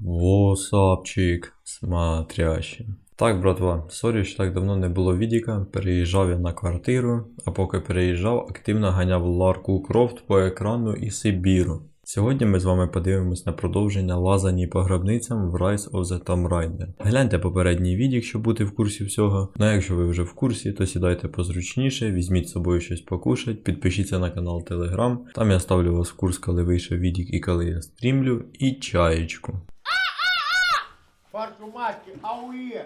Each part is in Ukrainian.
Восапчик, смотрящий. Так, братва, сорі, що так давно не було відіка, переїжджав я на квартиру, а поки переїжджав, активно ганяв Ларку Крофт по екрану і Сибіру. Сьогодні ми з вами подивимось на продовження лазані по гробницям в Rise of the Tomb Raider. Гляньте попередній відік, щоб бути в курсі всього. Ну а якщо ви вже в курсі, то сідайте позручніше, візьміть з собою щось покушать, підпишіться на канал Telegram. Там я ставлю вас в курс, коли вийшов відік і коли я стрімлю, і чаєчку. Вашу мать, ауе! А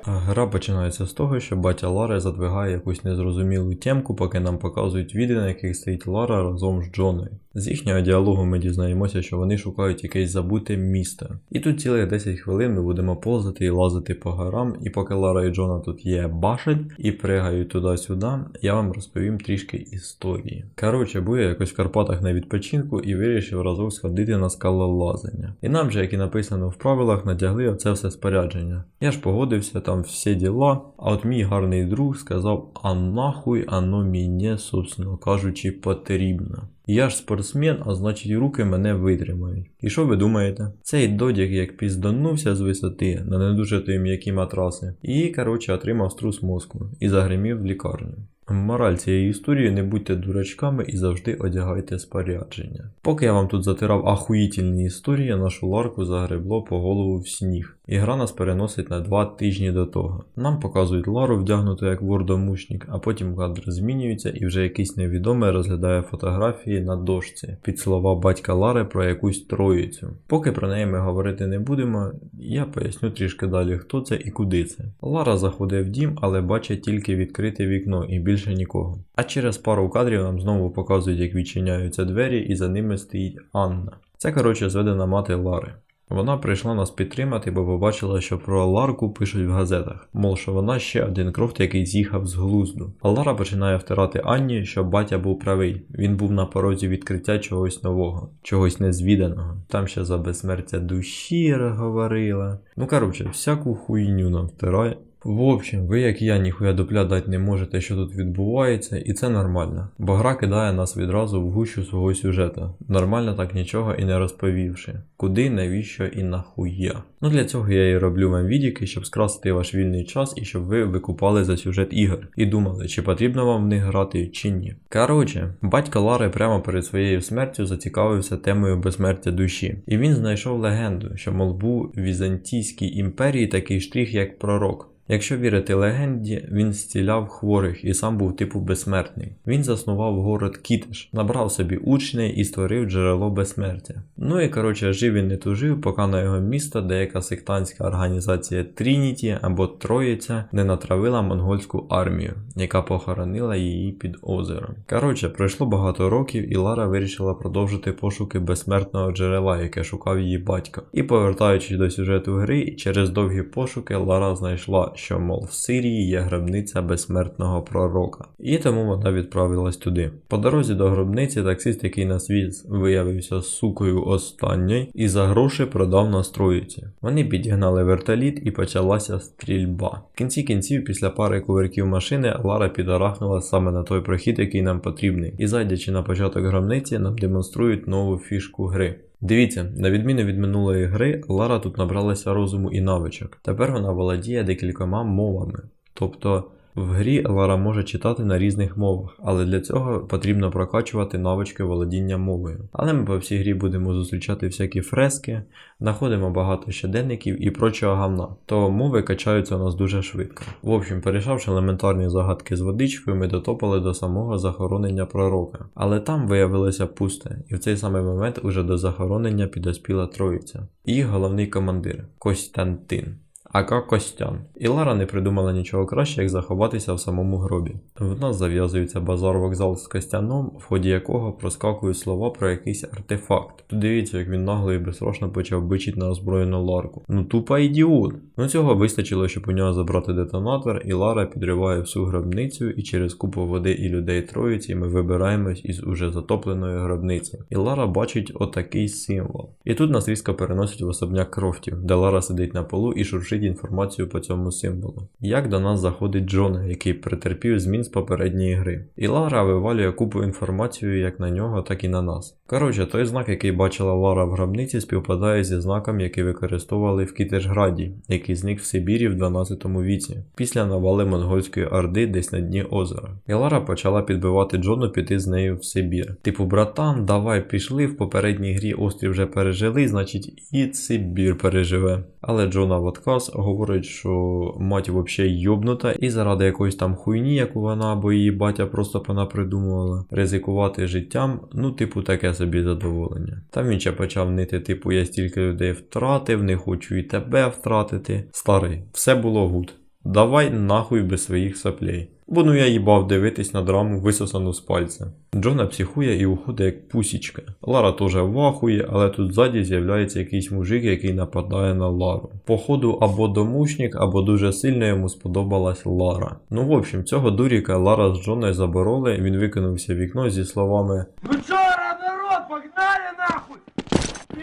Гра починається з того, що батя Лари задвигає якусь незрозумілу темку, поки нам показують відео, на яких стоїть Лара разом з Джоною. З їхнього діалогу ми дізнаємося, що вони шукають якесь забуте місто. І тут цілих 10 хвилин ми будемо повзати і лазити по горам, і поки Лара і Джона тут є башать і пригають туди-сюди, я вам розповім трішки історії. Коротше, був я якось в Карпатах на відпочинку і вирішив разок сходити на скалолазання. І нам же, як і написано в правилах, надягли оце все спорядження. Я ж погодився, там всі діла, а от мій гарний друг сказав, а нахуй оно мені, собственно кажучи, потрібно. Я ж спортсмен, а значить руки мене витримають. І що ви думаєте? Цей додяг як пізданувся з висоти на не дуже тої м'які матраси, і, коротше, отримав струс мозку і загримів в лікарню. Мораль цієї історії не будьте дурачками і завжди одягайте спорядження. Поки я вам тут затирав ахуїтельні історії, нашу ларку загребло по голову в сніг. І гра нас переносить на два тижні до того. Нам показують Лару вдягнуту як вордомушник, а потім кадр змінюється і вже якийсь невідомий розглядає фотографії на дошці під слова батька Лари про якусь троїцю. Поки про неї ми говорити не будемо, я поясню трішки далі, хто це і куди це. Лара заходить в дім, але бачить тільки відкрите вікно і більше нікого. А через пару кадрів нам знову показують, як відчиняються двері, і за ними стоїть Анна. Це коротше зведена мати Лари. Вона прийшла нас підтримати, бо побачила, що про Ларку пишуть в газетах, мов що вона ще один крофт, який з'їхав з глузду. А Лара починає втирати Анні, що батя був правий. Він був на порозі відкриття чогось нового, чогось незвіданого. Там ще за безсмертя душі говорила. Ну коротше, всяку хуйню нам втирає. В общем, ви, як я, ніхуя дупля дати не можете, що тут відбувається, і це нормально. Бо гра кидає нас відразу в гущу свого сюжету, нормально так нічого і не розповівши. Куди, навіщо і нахуя. Ну для цього я і роблю вам відіки, щоб скрасити ваш вільний час і щоб ви викупали за сюжет ігор і думали, чи потрібно вам в них грати, чи ні. Коротше, батько Лари прямо перед своєю смертю зацікавився темою безсмертя душі, і він знайшов легенду, що мол був в Візантійській імперії такий штрих, як пророк. Якщо вірити легенді, він зціляв хворих і сам був типу безсмертний. Він заснував город Кітиш, набрав собі учней і створив джерело безсмертя. Ну і коротше жив він не тужив, поки на його місто деяка сектантська організація Трініті або Троїця не натравила монгольську армію, яка похоронила її під озером. Коротше, пройшло багато років, і Лара вирішила продовжити пошуки безсмертного джерела, яке шукав її батько. І повертаючись до сюжету гри, через довгі пошуки Лара знайшла що, мов, в Сирії є гробниця безсмертного пророка. І тому вона відправилась туди. По дорозі до гробниці таксист, який на світ виявився сукою останньої, і за гроші продав нас троїці. Вони підігнали вертоліт і почалася стрільба. В кінці кінців, після пари кувирків машини, Лара підарахнула саме на той прохід, який нам потрібний. І зайдячи на початок гробниці, нам демонструють нову фішку гри. Дивіться, на відміну від минулої гри, Лара тут набралася розуму і навичок. Тепер вона володіє декількома мовами. Тобто в грі Лара може читати на різних мовах, але для цього потрібно прокачувати навички володіння мовою. Але ми по всій грі будемо зустрічати всякі фрески, знаходимо багато щоденників і прочого гавна, то мови качаються у нас дуже швидко. В общем, порішавши елементарні загадки з водичкою, ми дотопали до самого захоронення пророка. Але там виявилося пусте, і в цей самий момент уже до захоронення підоспіла троїця. І головний командир Костянтин. Ака Костян. І Лара не придумала нічого краще, як заховатися в самому гробі. В нас зав'язується базар вокзал з Костяном, в ході якого проскакують слова про якийсь артефакт. Тут дивіться, як він нагло і безстрашно почав бичити на озброєну ларку. Ну тупа ідіот. Ну цього вистачило, щоб у нього забрати детонатор, і Лара підриває всю гробницю, і через купу води і людей троїці ми вибираємось із уже затопленої гробниці. І Лара бачить отакий символ. І тут нас різко переносять в особняк крофтів, де Лара сидить на полу і шуршить добути інформацію по цьому символу. Як до нас заходить Джона, який претерпів змін з попередньої гри. І Лара вивалює купу інформацію як на нього, так і на нас. Коротше, той знак, який бачила Лара в гробниці, співпадає зі знаком, який використовували в Кітежграді, який зник в Сибірі в 12 віці, після навали монгольської орди десь на дні озера. І Лара почала підбивати Джону піти з нею в Сибір. Типу, братан, давай пішли, в попередній грі острів вже пережили, значить і Сибір переживе. Але Джона в отказ говорить, що мать взагалі йобнута, і заради якоїсь там хуйні, яку вона або її батя просто понапридумувала, ризикувати життям, ну, типу, таке собі задоволення. Там він ще почав нити, типу, я стільки людей втратив, не хочу і тебе втратити. Старий, все було гуд. Давай нахуй без своїх соплей. Бо ну я їбав дивитись на драму висосану з пальця. Джона психує і уходить як пусічка. Лара теж вахує, але тут ззаді з'являється якийсь мужик, який нападає на Лару. Походу, або домушник, або дуже сильно йому сподобалась Лара. Ну, в общем, цього дуріка Лара з Джоною забороли, він викинувся в вікно зі словами Ну чё, народ, погнали нахуй!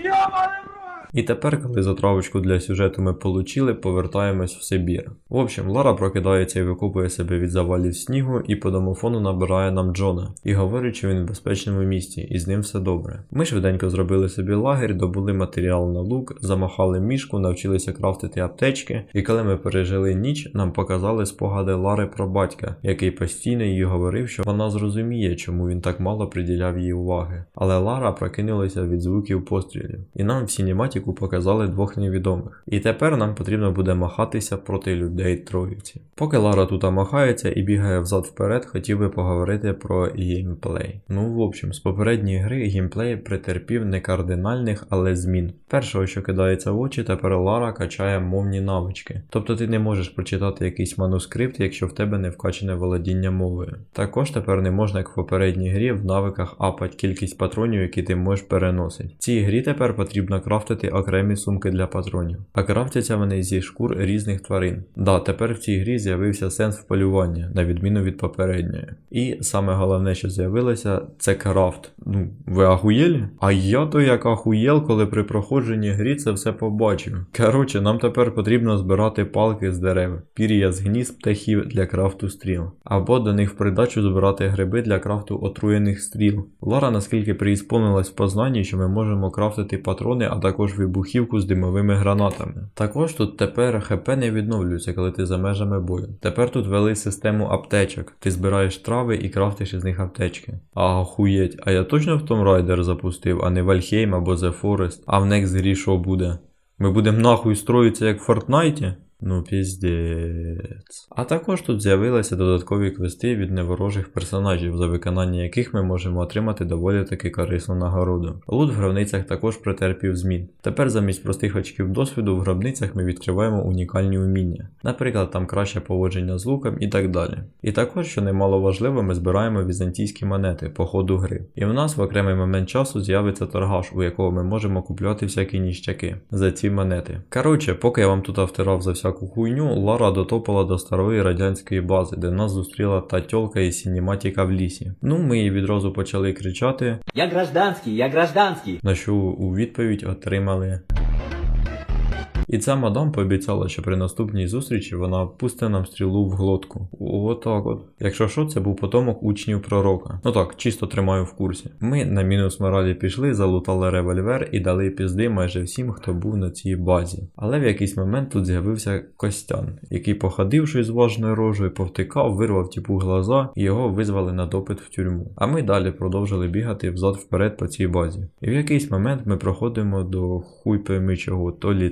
Ёбаный в рот! і тепер, коли затравочку для сюжету ми получили, повертаємось в Сибір. В общем, Лара прокидається і викопує себе від завалів снігу, і по домофону набирає нам Джона і говорить, що він в безпечному місті, і з ним все добре. Ми швиденько зробили собі лагерь, добули матеріал на лук, замахали мішку, навчилися крафтити аптечки, і коли ми пережили ніч, нам показали спогади Лари про батька, який постійно їй говорив, що вона зрозуміє, чому він так мало приділяв їй уваги. Але Лара прокинулася від звуків пострілів, і нам в сінематіку показали двох невідомих. І тепер нам потрібно буде махатися проти людей Троїці. Поки Лара тут махається і бігає взад вперед, хотів би поговорити про геймплей. Ну, в общем, з попередньої гри геймплей претерпів не кардинальних, але змін. Першого, що кидається в очі, тепер Лара качає мовні навички. Тобто ти не можеш прочитати якийсь манускрипт, якщо в тебе не вкачане володіння мовою. Також тепер не можна, як в попередній грі, в навиках апать кількість патронів, які ти можеш переносити. В цій грі тепер потрібно крафтити окремі сумки для патронів, а крафтяться вони зі шкур різних тварин. Да, тепер в цій грі з'явився сенс вполювання, на відміну від попередньої. І саме головне, що з'явилося, це крафт. Ну, ви ахуєлі? А я то як ахуєл, коли при проходженні грі це все побачив. Коротше, нам тепер потрібно збирати палки з дерев, пір'я з гнізд птахів для крафту стріл, або до них в придачу збирати гриби для крафту отруєних стріл. Лара наскільки преісполнилась в познанні, що ми можемо крафтити патрони, а також вибухівку з димовими гранатами. Також тут тепер ХП не відновлюється, коли ти за межами бою. Тепер тут вели систему аптечок. Ти збираєш трави і крафтиш із них аптечки. Ахуєть, а я точно в Tomb Raider запустив, а не Вальхейм або The Forest. А в Next грі що буде? Ми будемо нахуй строїтися як в Фортнайті? Ну, піздець. А також тут з'явилися додаткові квести від неворожих персонажів, за виконання яких ми можемо отримати доволі таки корисну нагороду. Лут в гробницях також претерпів змін. Тепер замість простих очків досвіду в гробницях ми відкриваємо унікальні уміння. Наприклад, там краще поводження з луком і так далі. І також, що немало важливо, ми збираємо візантійські монети по ходу гри. І в нас в окремий момент часу з'явиться торгаш, у якого ми можемо купляти всякі ніщаки за ці монети. Коротше, поки я вам тут втирав за всяку хуйню, Лара дотопила до старої радянської бази, де нас зустріла та тьолка із сінематіка в лісі. Ну, ми їй відразу почали кричати, Я гражданський, я гражданський! на що у відповідь отримали. І ця мадам пообіцяла, що при наступній зустрічі вона пусте нам стрілу в глотку. Отак от. Якщо що, це був потомок учнів пророка. Ну так, чисто тримаю в курсі. Ми на мінус моралі пішли, залутали револьвер і дали пізди майже всім, хто був на цій базі. Але в якийсь момент тут з'явився Костян, який походив щось з важною рожею, повтикав, вирвав типу глаза, і його визвали на допит в тюрму. А ми далі продовжили бігати взад вперед по цій базі. І в якийсь момент ми проходимо до хуй пойми чого, то лі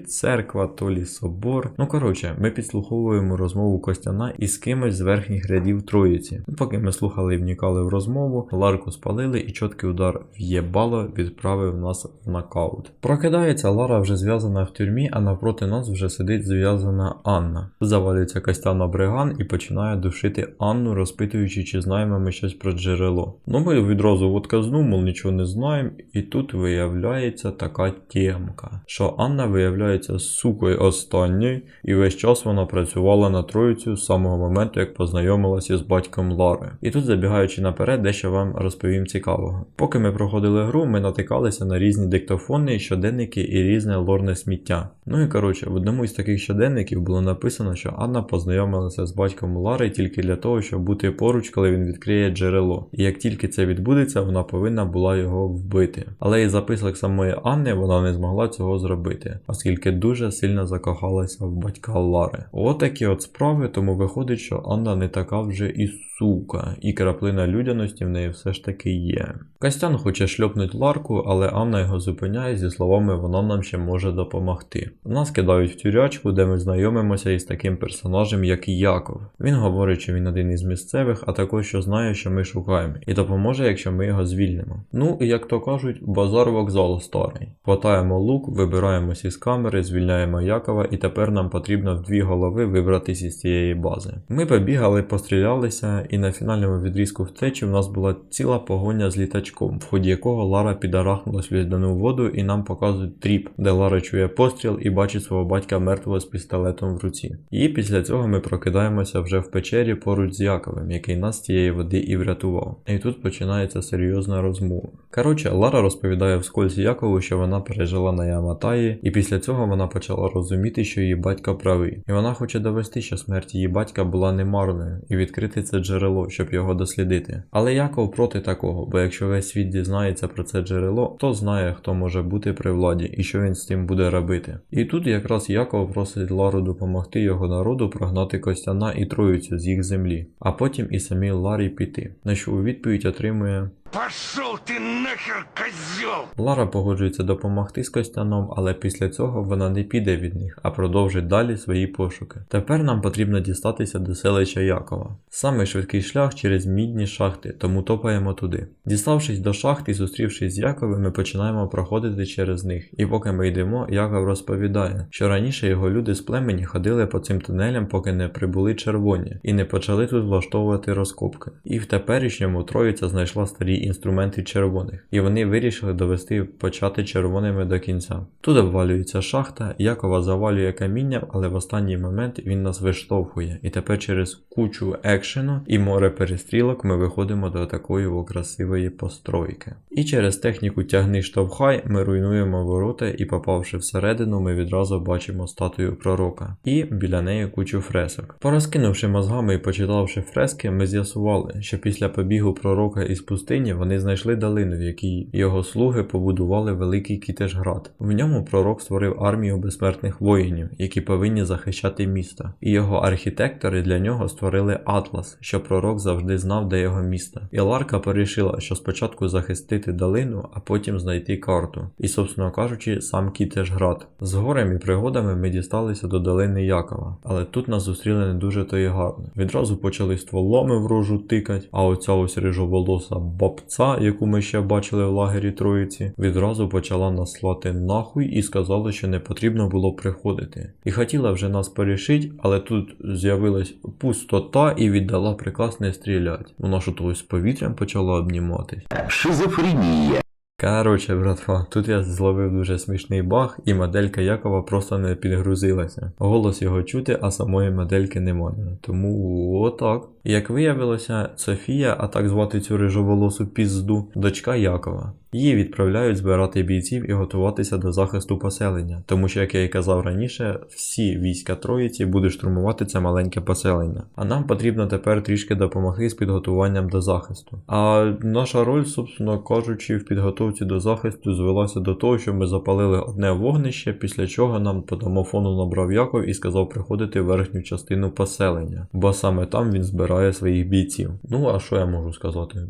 церква, то лі собор. Ну коротше, ми підслуховуємо розмову Костяна із кимось з верхніх рядів Троїці. Поки ми слухали і вникали в розмову, Ларку спалили і чіткий удар в'єбало відправив нас в нокаут. Прокидається Лара вже зв'язана в тюрмі, а навпроти нас вже сидить зв'язана Анна. Завалюється Костян на бриган і починає душити Анну, розпитуючи, чи знаємо ми щось про джерело. Ну ми відразу отказну, мол нічого не знаємо, і тут виявляється така темка, що Анна виявляється сукою останньою, і весь час вона працювала на троїцю з самого моменту, як познайомилася з батьком Лари. І тут, забігаючи наперед, дещо вам розповім цікавого. Поки ми проходили гру, ми натикалися на різні диктофони, щоденники і різне лорне сміття. Ну і коротше, в одному із таких щоденників було написано, що Анна познайомилася з батьком Лари тільки для того, щоб бути поруч, коли він відкриє джерело. І як тільки це відбудеться, вона повинна була його вбити. Але із записок самої Анни вона не змогла цього зробити, оскільки дуже сильно закохалася в батька Лари. Отакі от справи, тому виходить, що Анна не така вже і сука, і краплина людяності в неї все ж таки є. Костян хоче шльопнуть Ларку, але Анна його зупиняє зі словами вона нам ще може допомогти. Нас кидають в тюрячку, де ми знайомимося із таким персонажем, як Яков. Він говорить, що він один із місцевих, а також що знає, що ми шукаємо, і допоможе, якщо ми його звільнимо. Ну і як то кажуть, базар вокзал старий. Хватаємо лук, вибираємось із камери, звільняємо Якова, і тепер нам потрібно в дві голови вибратися із цієї бази. Ми побігали, пострілялися, і на фінальному відрізку втечі в нас була ціла погоня з літачком, в ході якого Лара підарахнулась в льодяну воду і нам показують тріп, де Лара чує постріл і бачить свого батька мертвого з пістолетом в руці. І після цього ми прокидаємося вже в печері поруч з Яковим, який нас з тієї води і врятував. І тут починається серйозна розмова. Коротше, Лара розповідає вскользь Якову, що вона пережила на Яматаї, і після цього вона почала розуміти, що її батько правий. І вона хоче довести, що смерть її батька була немарною, і відкрити це джерело, щоб його дослідити. Але Яков проти такого, бо якщо весь світ дізнається про це джерело, то знає, хто може бути при владі і що він з тим буде робити. І тут якраз Яков просить Лару допомогти його народу прогнати Костяна і Троїцю з їх землі, а потім і самій Ларі піти. На що у відповідь отримує Пошел ты нахер, козел! Лара погоджується допомогти з Костяном, але після цього вона не піде від них, а продовжить далі свої пошуки. Тепер нам потрібно дістатися до селища Якова. Саме швидкий шлях через мідні шахти, тому топаємо туди. Діставшись до шахт і зустрівшись з Яковим, ми починаємо проходити через них. І поки ми йдемо, Яков розповідає, що раніше його люди з племені ходили по цим тунелям, поки не прибули червоні, і не почали тут влаштовувати розкопки. І в теперішньому Троїця знайшла старі інструменти червоних, і вони вирішили довести почати червоними до кінця. Тут обвалюється шахта, Якова завалює камінням, але в останній момент він нас виштовхує. І тепер через кучу екшену і море перестрілок ми виходимо до такої красивої постройки. І через техніку тягни штовхай ми руйнуємо ворота і попавши всередину, ми відразу бачимо статую пророка. І біля неї кучу фресок. Порозкинувши мозгами і почитавши фрески, ми з'ясували, що після побігу пророка із пустині вони знайшли долину, в якій його слуги побудували великий Кітежград. В ньому пророк створив армію безсмертних воїнів, які повинні захищати місто. І його архітектори для нього створили атлас, щоб пророк завжди знав, де його місто. І Ларка порішила, що спочатку захистити долину, а потім знайти карту. І, собственно кажучи, сам Кітежград. З горем і пригодами ми дісталися до долини Якова, але тут нас зустріли не дуже то і гарно. Відразу почали стволами в рожу тикать, а оця ось рижоволоса бабця, яку ми ще бачили в лагері Троїці, відразу почала нас слати нахуй і сказала, що не потрібно було приходити. І хотіла вже нас порішить, але тут з'явилась пустота і віддала приказ не стріляти. Вона що то з повітрям почала обніматись. Шизофрения. Короче, братва, тут я зловив дуже смішний баг, і моделька Якова просто не підгрузилася. Голос його чути, а самої модельки немає. Тому отак. Як виявилося, Софія, а так звати цю рижоволосу пізду, дочка Якова. Її відправляють збирати бійців і готуватися до захисту поселення, тому що, як я і казав раніше, всі війська Троїці будуть штурмувати це маленьке поселення. А нам потрібно тепер трішки допомогти з підготуванням до захисту. А наша роль, собственно кажучи, в підготовці до захисту звелася до того, що ми запалили одне вогнище, після чого нам по домофону набрав Яков і сказав приходити в верхню частину поселення, бо саме там він збирає своїх бійців. Ну а що я можу сказати?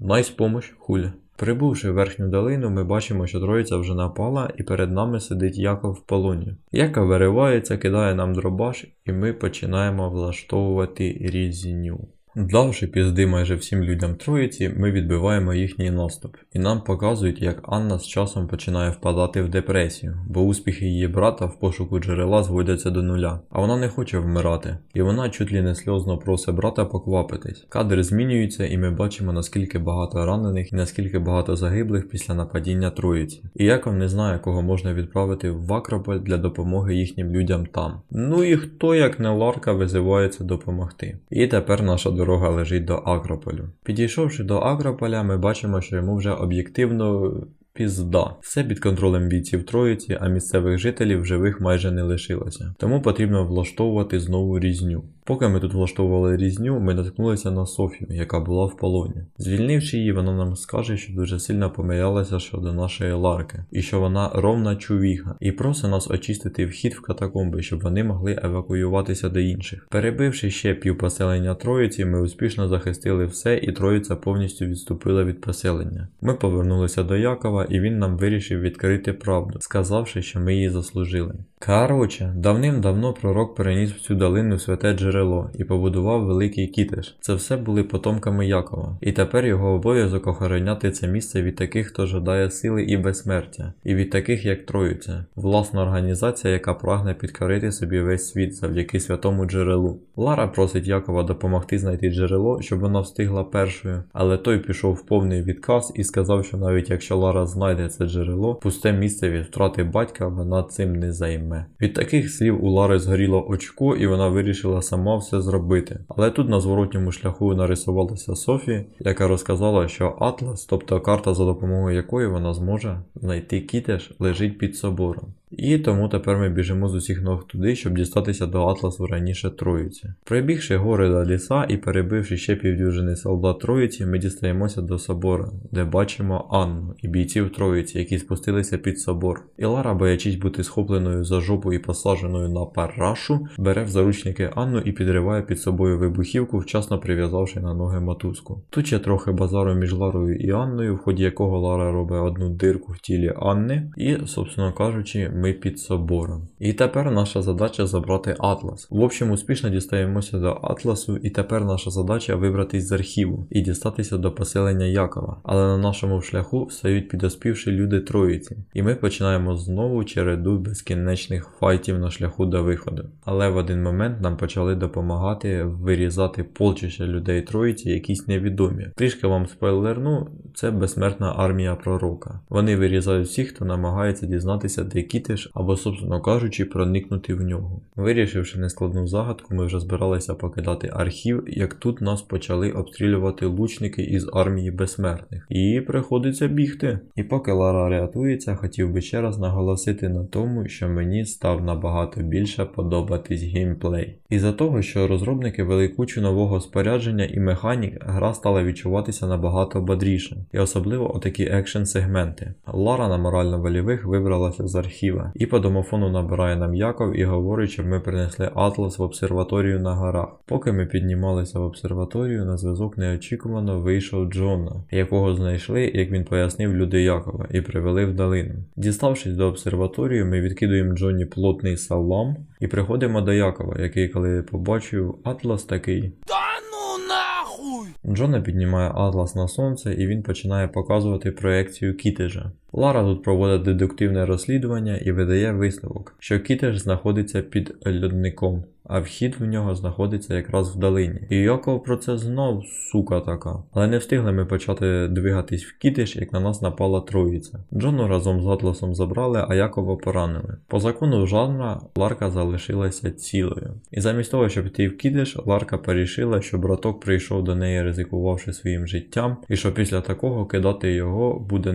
Найс помощь, хуля. Прибувши в верхню долину, ми бачимо, що троїця вже напала, і перед нами сидить Яков в полоні. Яка виривається, кидає нам дробаш, і ми починаємо влаштовувати різню. Давши пізди майже всім людям Троїці, ми відбиваємо їхній наступ, і нам показують, як Анна з часом починає впадати в депресію, бо успіхи її брата в пошуку джерела зводяться до нуля, а вона не хоче вмирати, і вона чуть лі не сльозно просить брата поквапитись. Кадр змінюється, і ми бачимо наскільки багато ранених і наскільки багато загиблих після нападіння Троїці. І Яков не знає, кого можна відправити в Акрополь для допомоги їхнім людям там. Ну і хто, як не Ларка, визивається допомогти. І тепер наша дорога лежить до Акрополю. Підійшовши до Акрополя, ми бачимо, що йому вже об'єктивно. Пізда. Все під контролем бійців Троїці, а місцевих жителів живих майже не лишилося. Тому потрібно влаштовувати знову різню. Поки ми тут влаштовували різню, ми наткнулися на Софію, яка була в полоні. Звільнивши її, вона нам скаже, що дуже сильно помилялася щодо нашої ларки, і що вона ровна чувіха, і просить нас очистити вхід в катакомби, щоб вони могли евакуюватися до інших. Перебивши ще пів поселення Троїці, ми успішно захистили все, і Троїця повністю відступила від поселення. Ми повернулися до Якова, і він нам вирішив відкрити правду, сказавши, що ми її заслужили. Короче, давним-давно пророк переніс в цю долину святе джерело і побудував великий кітиш. Це все були потомками Якова. І тепер його обов'язок охороняти це місце від таких, хто жадає сили і безсмертя, і від таких, як Троїця, власна організація, яка прагне підкорити собі весь світ завдяки святому джерелу. Лара просить Якова допомогти знайти джерело, щоб вона встигла першою, але той пішов в повний відказ і сказав, що навіть якщо Лара знайде це джерело, пусте місце від втрати батька вона цим не займе. Від таких слів у Лари згоріло очко, і вона вирішила сама все зробити. Але тут на зворотньому шляху нарисувалася Софі, яка розказала, що Атлас, тобто карта, за допомогою якої вона зможе знайти кітеш, лежить під собором. І тому тепер ми біжимо з усіх ног туди, щоб дістатися до Атласу раніше Троїці. Прибігши гори до ліса і перебивши ще півдюжини солдат Троїці, ми дістаємося до собора, де бачимо Анну і бійців Троїці, які спустилися під собор. І Лара, боячись бути схопленою за жопу і посадженою на парашу, бере в заручники Анну і підриває під собою вибухівку, вчасно прив'язавши на ноги мотузку. Тут ще трохи базару між Ларою і Анною, в ході якого Лара робить одну дирку в тілі Анни, і, собственно кажучи, ми під собором. І тепер наша задача забрати Атлас. В общем, успішно дістаємося до Атласу, і тепер наша задача вибратись з архіву і дістатися до поселення Якова. Але на нашому шляху стають підоспівші люди Троїці, і ми починаємо знову череду безкінечних файтів на шляху до виходу. Але в один момент нам почали допомагати вирізати полчища людей Троїці, якісь невідомі. Трішки вам спойлерну, це безсмертна армія пророка. Вони вирізають всіх, хто намагається дізнатися, де кітиш, або, собственно кажучи, проникнути в нього. Вирішивши нескладну загадку, ми вже збиралися покидати архів, як тут нас почали обстрілювати лучники із армії безсмертних. І приходиться бігти. І поки Лара рятується, хотів би ще раз наголосити на тому, що мені став набагато більше подобатись геймплей. Із-за того, що розробники вели кучу нового спорядження і механік, гра стала відчуватися набагато бодріше, і особливо отакі екшн сегменти. Лара на морально-волівих вибралася з архіва, і по домофону набирає нам Яков і говорить, щоб ми принесли Атлас в обсерваторію на горах. Поки ми піднімалися в обсерваторію, на зв'язок неочікувано вийшов Джона, якого знайшли, як він пояснив люди Якова, і привели в долину. Діставшись до обсерваторії, ми відкидуємо Джоні плотний салам і приходимо до Якова, який, коли побачив Атлас, такий. Ну! Джона піднімає атлас на сонце і він починає показувати проекцію кітежа. Лара тут проводить дедуктивне розслідування і видає висновок, що кітеж знаходиться під льодником, а вхід в нього знаходиться якраз в долині. І Яков про це знав, сука така. Але не встигли ми почати двигатись в кітеж, як на нас напала троїця. Джону разом з Атласом забрали, а Якова поранили. По закону жанра Ларка залишилася цілою. І замість того, щоб йти в кітеж, Ларка порішила, що браток прийшов до неї ризикувавши своїм життям, і що після такого кидати його буде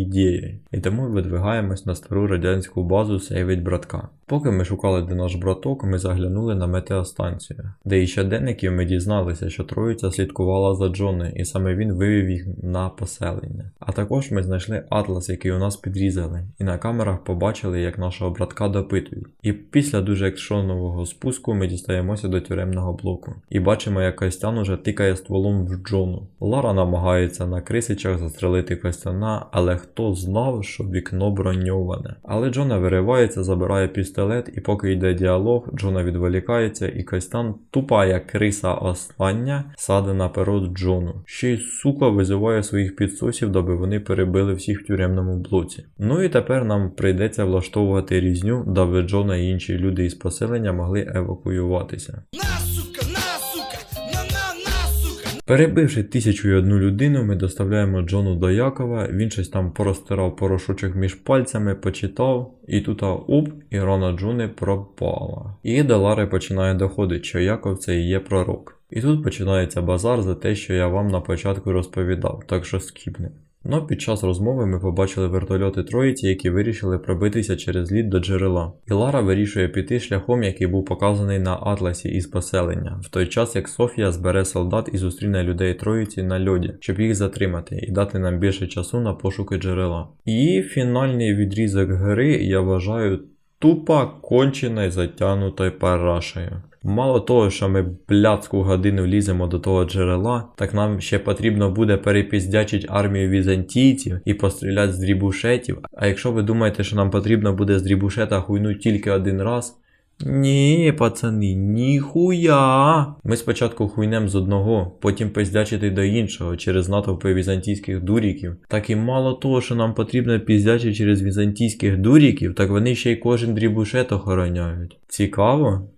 ідеєю. І тому видвигаємось на стару радянську базу сейвить братка. Поки ми шукали де наш браток, ми заглянули на метеостанцію, де і щоденників ми дізналися, що троїця слідкувала за Джоною, і саме він вивів їх на поселення. А також ми знайшли атлас, який у нас підрізали, і на камерах побачили, як нашого братка допитують. І після дуже екшонового спуску ми дістаємося до тюремного блоку і бачимо, як Костян уже тикає стволом в Джону. Лара намагається на крисичах застрелити Костяна, але хто знав, що вікно броньоване. Але Джона виривається, забирає пістолет, і поки йде діалог, Джона відволікається, і Костян, тупа як криса остання, саде на перо Джону. Ще й сука визиває своїх підсосів, даби вони перебили всіх в тюремному блоці. Ну і тепер нам прийдеться влаштовувати різню, даби Джона і інші люди із поселення могли евакуюватися. Перебивши тисячу і одну людину, ми доставляємо Джону до Якова. Він щось там порозтирав порошочок між пальцями, почитав, і тут уп, і Рона Джони пропала. І до Лари починає доходити, що Яков це і є пророк. І тут починається базар за те, що я вам на початку розповідав, так що скіпнемо. Но під час розмови ми побачили вертольоти троїці, які вирішили пробитися через лід до джерела. І Лара вирішує піти шляхом, який був показаний на атласі із поселення, в той час як Софія збере солдат і зустріне людей троїці на льоді, щоб їх затримати і дати нам більше часу на пошуки джерела. І фінальний відрізок гри я вважаю тупо кончена і затягнута парашею. Мало того, що ми блядську годину ліземо до того джерела, так нам ще потрібно буде перепіздячить армію візантійців і постріляти з дрібушетів. А якщо ви думаєте, що нам потрібно буде з дрібушета хуйну тільки один раз. Ні, пацани, ніхуя. Ми спочатку хуйнем з одного, потім пиздячити до іншого через натовпи візантійських дуріків. Так і мало того, що нам потрібно піздячити через візантійських дуріків, так вони ще й кожен дрібушет охороняють. Цікаво?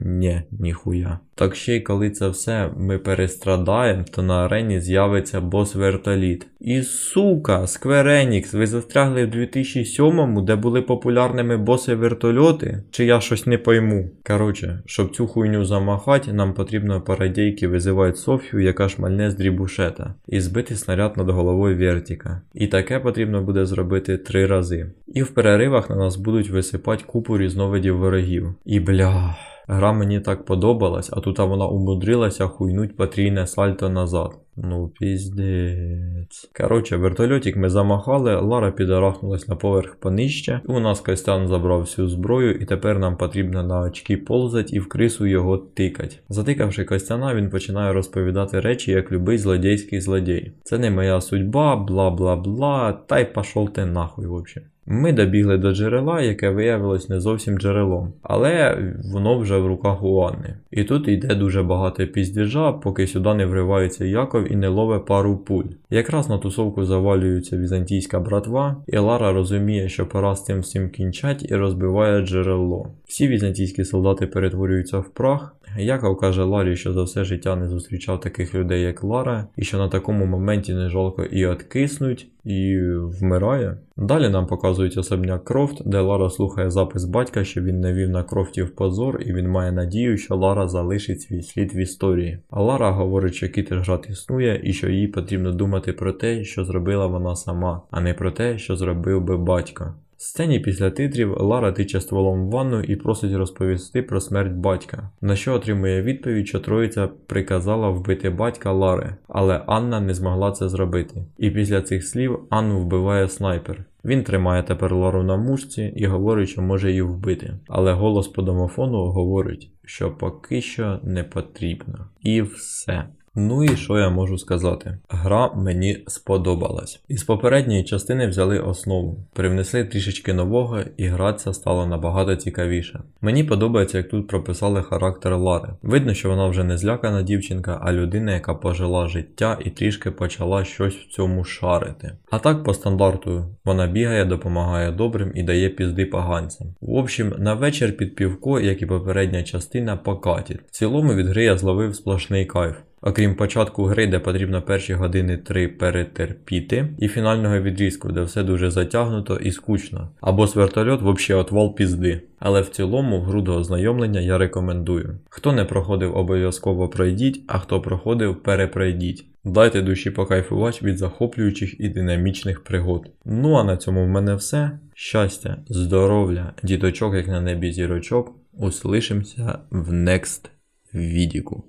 Ні, ніхуя. Так ще й коли це все ми перестрадаємо, то на арені з'явиться бос вертоліт. І сука, Square Enix, ви застрягли в 2007-му, де були популярними боси вертольоти? Чи я щось не пойму? Коротше, щоб цю хуйню замахати, нам потрібно парадійки визивати Софію, яка шмальне з дрібушета, і збити снаряд над головою Вертіка. І таке потрібно буде зробити три рази. І в переривах на нас будуть висипати купу різновидів ворогів. І бля. Гра мені так подобалась, а тут вона умудрилася хуйнуть потрійне сальто назад. Ну, піздець. Коротше, вертольотик ми замахали, Лара підарахнулась на поверх понижче. У нас Костян забрав всю зброю, і тепер нам потрібно на очки ползать і в крису його тикать. Затикавши Костяна, він починає розповідати речі, як любий злодійський злодій. Це не моя судьба, бла бла бла, та й пошов ти нахуй взагалі. Ми добігли до джерела, яке виявилось не зовсім джерелом, але воно вже в руках у Анни. І тут йде дуже багато піздіжа, поки сюди не вривається Яков і не лове пару пуль. Якраз на тусовку завалюється візантійська братва, і Лара розуміє, що пора з цим всім кінчать і розбиває джерело. Всі візантійські солдати перетворюються в прах. Яков каже Ларі, що за все життя не зустрічав таких людей, як Лара, і що на такому моменті не жалко і откиснуть, і вмирає. Далі нам показують особняк Крофт, де Лара слухає запис батька, що він не вів на Крофті в позор, і він має надію, що Лара залишить свій слід в історії. А Лара говорить, що Кітерград існує і що їй потрібно думати про те, що зробила вона сама, а не про те, що зробив би батько. В сцені після титрів Лара тиче стволом в ванну і просить розповісти про смерть батька, на що отримує відповідь, що троїця приказала вбити батька Лари, але Анна не змогла це зробити. І після цих слів Анну вбиває снайпер. Він тримає тепер Лару на мушці і говорить, що може її вбити. Але голос по домофону говорить, що поки що не потрібно. І все. Ну і що я можу сказати? Гра мені сподобалась. Із попередньої частини взяли основу, привнесли трішечки нового, і гра ця стала набагато цікавіше. Мені подобається, як тут прописали характер Лари. Видно, що вона вже не злякана дівчинка, а людина, яка пожила життя і трішки почала щось в цьому шарити. А так, по стандарту, вона бігає, допомагає добрим і дає пізди поганцям. В общем, на вечір під півко, як і попередня частина, покатить. В цілому від гри я зловив сплошний кайф. Окрім початку гри, де потрібно перші години 3 перетерпіти, і фінального відрізку, де все дуже затягнуто і скучно. Або з вертольот взагалі отвал пізди. Але в цілому гру до ознайомлення я рекомендую. Хто не проходив, обов'язково пройдіть, а хто проходив, перепройдіть. Дайте душі покайфувати від захоплюючих і динамічних пригод. Ну а на цьому в мене все. Щастя, здоров'я, діточок, як на небі зірочок. Услишимося в next відіку.